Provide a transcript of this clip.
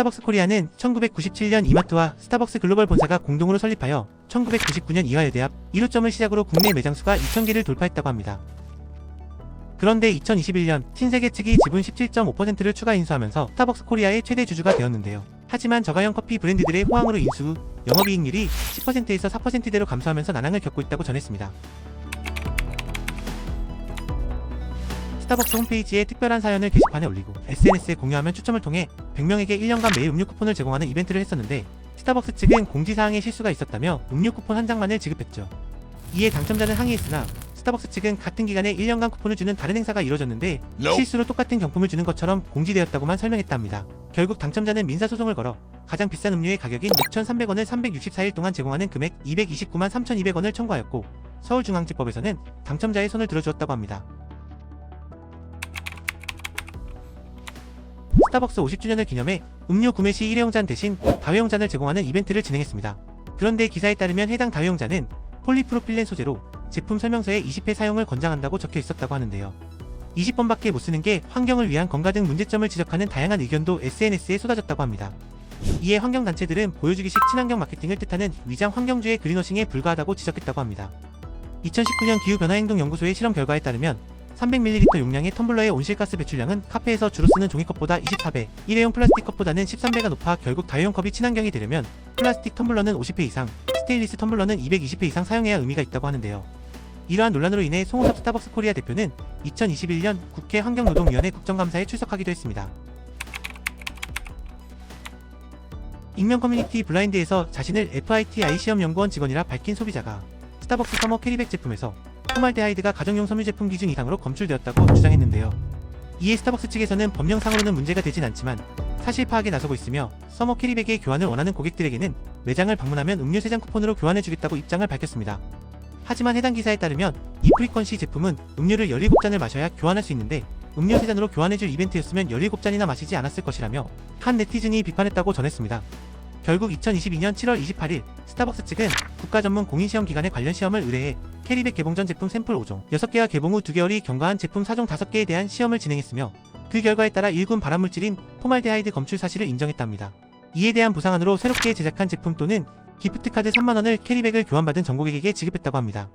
스타벅스 코리아는 1997년 이마트와 스타벅스 글로벌 본사가 공동으로 설립하여 1999년 이화여대 앞 1호점을 시작으로 국내 매장 수가 2,000개를 돌파했다고 합니다. 그런데 2021년 신세계 측이 지분 17.5%를 추가 인수하면서 스타벅스 코리아의 최대 주주가 되었는데요. 하지만 저가형 커피 브랜드들의 호황으로 인수 후 영업이익률이 10%에서 4%대로 감소하면서 난항을 겪고 있다고 전했습니다. 스타벅스 홈페이지에 특별한 사연을 게시판에 올리고 SNS에 공유하면 추첨을 통해 100명에게 1년간 매일 음료 쿠폰을 제공하는 이벤트를 했었는데 스타벅스 측은 공지사항에 실수가 있었다며 음료 쿠폰 한 장만을 지급했죠. 이에 당첨자는 항의했으나 스타벅스 측은 같은 기간에 1년간 쿠폰을 주는 다른 행사가 이뤄졌는데 Nope. 실수로 똑같은 경품을 주는 것처럼 공지되었다고만 설명했답니다. 결국 당첨자는 민사소송을 걸어 가장 비싼 음료의 가격인 6,300원을 364일 동안 제공하는 금액 229만 3,200원을 청구하였고 서울중앙지법에서는 당첨자의 손을 들어주었다고 합니다. 스타벅스 50주년을 기념해 음료 구매 시 일회용 잔 대신 다회용 잔을 제공하는 이벤트를 진행했습니다. 그런데 기사에 따르면 해당 다회용 잔은 폴리프로필렌 소재로 제품 설명서에 20회 사용을 권장한다고 적혀 있었다고 하는데요. 20번밖에 못 쓰는 게 환경을 위한 건강 등 문제점을 지적하는 다양한 의견도 SNS에 쏟아졌다고 합니다. 이에 환경단체들은 보여주기식 친환경 마케팅을 뜻하는 위장 환경주의 그린워싱에 불과하다고 지적했다고 합니다. 2019년 기후변화행동연구소의 실험 결과에 따르면 300ml 용량의 텀블러의 온실가스 배출량은 카페에서 주로 쓰는 종이컵보다 24배, 일회용 플라스틱 컵보다는 13배가 높아 결국 다회용 컵이 친환경이 되려면 플라스틱 텀블러는 50회 이상, 스테인리스 텀블러는 220회 이상 사용해야 의미가 있다고 하는데요. 이러한 논란으로 인해 송호섭 스타벅스 코리아 대표는 2021년 국회 환경노동위원회 국정감사에 출석하기도 했습니다. 익명 커뮤니티 블라인드에서 자신을 FITI 시험연구원 직원이라 밝힌 소비자가 스타벅스 서머 캐리백 제품에서 포말데하이드가 가정용 섬유 제품 기준 이상으로 검출되었다고 주장했는데요. 이에 스타벅스 측에서는 법령상으로는 문제가 되진 않지만 사실 파악에 나서고 있으며 서머 캐리백의 교환을 원하는 고객들에게는 매장을 방문하면 음료 3장 쿠폰으로 교환해주겠다고 입장을 밝혔습니다. 하지만 해당 기사에 따르면 이 프리퀀시 제품은 음료를 17잔을 마셔야 교환할 수 있는데 음료 3잔으로 교환해줄 이벤트였으면 17잔이나 마시지 않았을 것이라며 한 네티즌이 비판했다고 전했습니다. 결국 2022년 7월 28일 스타벅스 측은 국가 전문 공인시험 기관에 관련 시험을 의뢰해 캐리백 개봉 전 제품 샘플 5종, 6개와 개봉 후 2개월이 경과한 제품 4종 5개에 대한 시험을 진행했으며 그 결과에 따라 일군 발암물질인 포말데하이드 검출 사실을 인정했답니다. 이에 대한 보상안으로 새롭게 제작한 제품 또는 기프트카드 3만원을 캐리백을 교환받은 전고객에게 지급했다고 합니다.